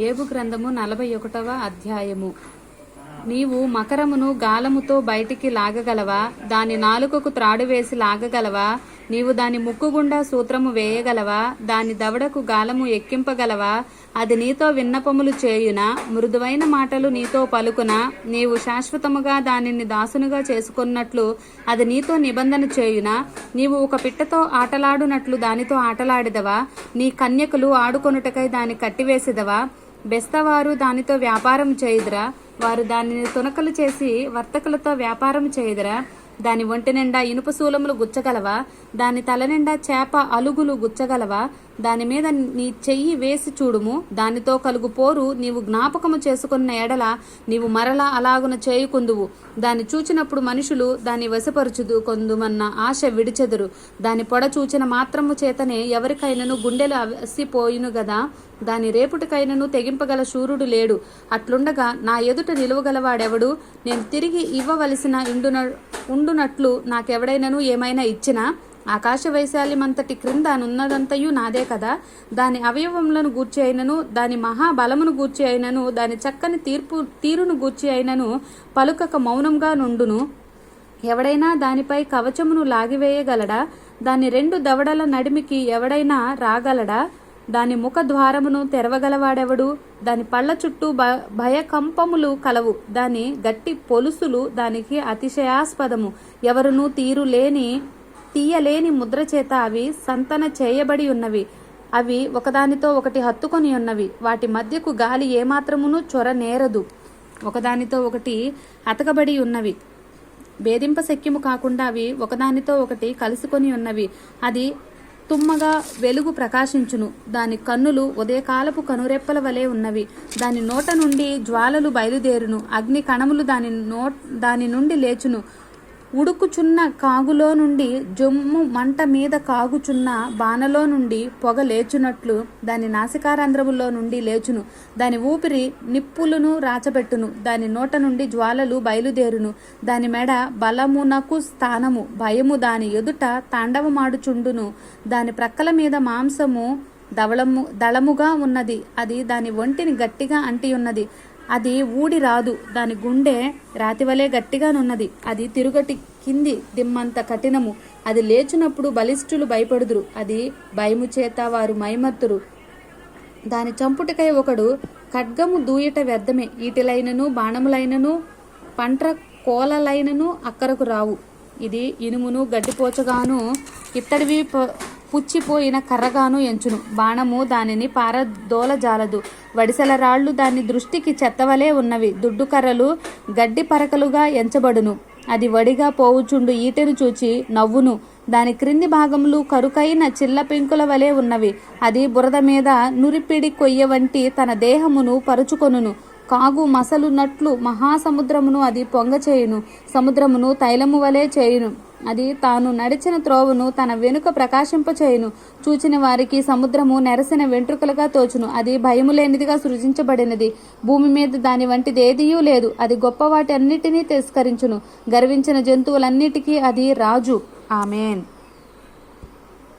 ఏబు గ్రంథము నలభై ఒకటవ అధ్యాయము. నీవు మకరమును గాలముతో బయటికి లాగగలవా? దాని నాలుకకు త్రాడు వేసి లాగగలవా? నీవు దాని ముక్కు గుండా సూత్రము వేయగలవా? దాని దవడకు గాలము ఎక్కింపగలవా? అది నీతో విన్నపములు చేయున? మృదువైన మాటలు నీతో పలుకున? నీవు శాశ్వతముగా దానిని దాసునుగా చేసుకున్నట్లు అది నీతో నిబంధన చేయున? నీవు ఒక పిట్టతో ఆటలాడునట్లు దానితో ఆటలాడిదవా? నీ కన్యకులు ఆడుకొనుటకై దాన్ని కట్టివేసిదవా? బెస్తవారు దానితో వ్యాపారం చేయుదురా. వారు దానిని తునకలు చేసి వర్తకులతో వ్యాపారం చేయుదురా. దాని ఒంటి నిండా ఇనుప శూలములు గుచ్చగలవా? దాని తల నిండా చేప అలుగులు గుచ్చగలవా? దాని మీద నీ చెయ్యి వేసి చూడుము. దానితో కలుగు పోరు నీవు జ్ఞాపకము చేసుకున్న ఎడల నీవు మరలా అలాగున చేయుకుందువు. దాన్ని చూచినప్పుడు మనుషులు దాన్ని వశపరుచుదు. కొందుమన్న ఆశ విడిచెదురు. దాని పొడ చూచిన మాత్రము చేతనే ఎవరికైనను గుండెలు అవసిపోయిను గదా. దాని రేపుటికైనను తెగింపగల శూరుడు లేడు. అట్లుండగా నా ఎదుట నిలువగలవాడెవడు? నేను తిరిగి ఇవ్వవలసిన ఉండున ఉండునట్లు నాకెవడైనను ఏమైనా ఇచ్చినా? ఆకాశ వైశాల్యమంతటి క్రింద నున్నదంతయు నాదే కదా. దాని అవయవములను గూర్చి అయినను దాని మహాబలమును గూర్చి అయినను దాని చక్కని తీర్పు తీరును గూర్చి అయినను పలుకక మౌనంగా నుండును. ఎవడైనా దానిపై కవచమును లాగివేయగలడా? దాని రెండు దవడల నడిమికి ఎవడైనా రాగలడా? దాని ముఖ ద్వారమును తెరవగలవాడెవడు? దాని పళ్ళ చుట్టూ భ భయకంపములు కలవు. దాని గట్టి పొలుసులు దానికి అతిశయాస్పదము. ఎవరునూ తీరు లేని తీయలేని ముద్ర చేత అవి సంతన చేయబడి ఉన్నవి. అవి ఒకదానితో ఒకటి హత్తుకొని ఉన్నవి. వాటి మధ్యకు గాలి ఏమాత్రమును చొర నేరదు. ఒకదానితో ఒకటి అతకబడి ఉన్నవి. భేదింప శక్యము కాకుండా అవి ఒకదానితో ఒకటి కలుసుకొని ఉన్నవి. అది తుమ్మగా వెలుగు ప్రకాశించును. దాని కన్నులు ఉదయకాలపు కనురెప్పల వలె ఉన్నవి. దాని నోట నుండి జ్వాలలు బయలుదేరును. అగ్ని కణములు దాని నో దాని నుండి లేచును. ఉడుకుచున్న కాగులో నుండి జొమ్ము మంట మీద కాగుచున్న బాణలో నుండి పొగ లేచునట్లు దాని నాసికారంధ్రములో నుండి లేచును. దాని ఊపిరి నిప్పులను రాచబెట్టును. దాని నోట నుండి జ్వాలలు బయలుదేరును. దాని మెడ బలమునకు స్థానము. భయము దాని ఎదుట తాండవమాడుచుండును. దాని ప్రక్కల మీద మాంసము దవళము దళముగా ఉన్నది. అది దాని ఒంటిని గట్టిగా అంటి ఉన్నది అది ఊడి రాదు. దాని గుండె రాతివలే గట్టిగానున్నది. అది తిరుగటి కింది దిమ్మంత కఠినము. అది లేచినప్పుడు బలిష్ఠులు భయపడుదురు. అది భయము చేత వారు మైమత్తురు. దాని చంపుటికై ఒకడు ఖడ్గము దూయట వ్యర్థమే. ఈటిలైనను బాణములైనను పంట్ర కోలలైనను అక్కరకు రావు. ఇది ఇనుమును గడ్డిపోచగాను ఇత్తడివి పుచ్చిపోయిన కర్రగాను ఎంచును. బాణము దానిని పారదోలజాలదు వడిసెల రాళ్ళు దాని దృష్టికి చెత్తవలే ఉన్నవి. దుడ్డు కర్రలు గడ్డి పరకలుగా ఎంచబడును. అది వడిగా పోవుచుండు ఈటెను చూచి నవ్వును దాని క్రింది భాగములు కరుకైన చిల్ల పెంకుల వలె ఉన్నవి. అది బురద మీద నురిపిడి కొయ్య వంటి తన దేహమును పరుచుకొనును. కాగు మసలునట్లు మహాసముద్రమును అది పొంగచేయును. సముద్రమును తైలము వలె చేయును. అది తాను నడిచిన త్రోవను తన వెనుక ప్రకాశింపచేయును చూచిన వారికి సముద్రము నెరసిన వెంట్రుకలుగా తోచును. అది భయము లేనిదిగా సృజించబడినది. భూమి మీద దాని వంటిది ఏదియూ లేదు. అది గొప్ప వాటి అన్నిటినీ తిరస్కరించును. గర్వించిన జంతువులన్నిటికీ అది రాజు. ఆమెన్.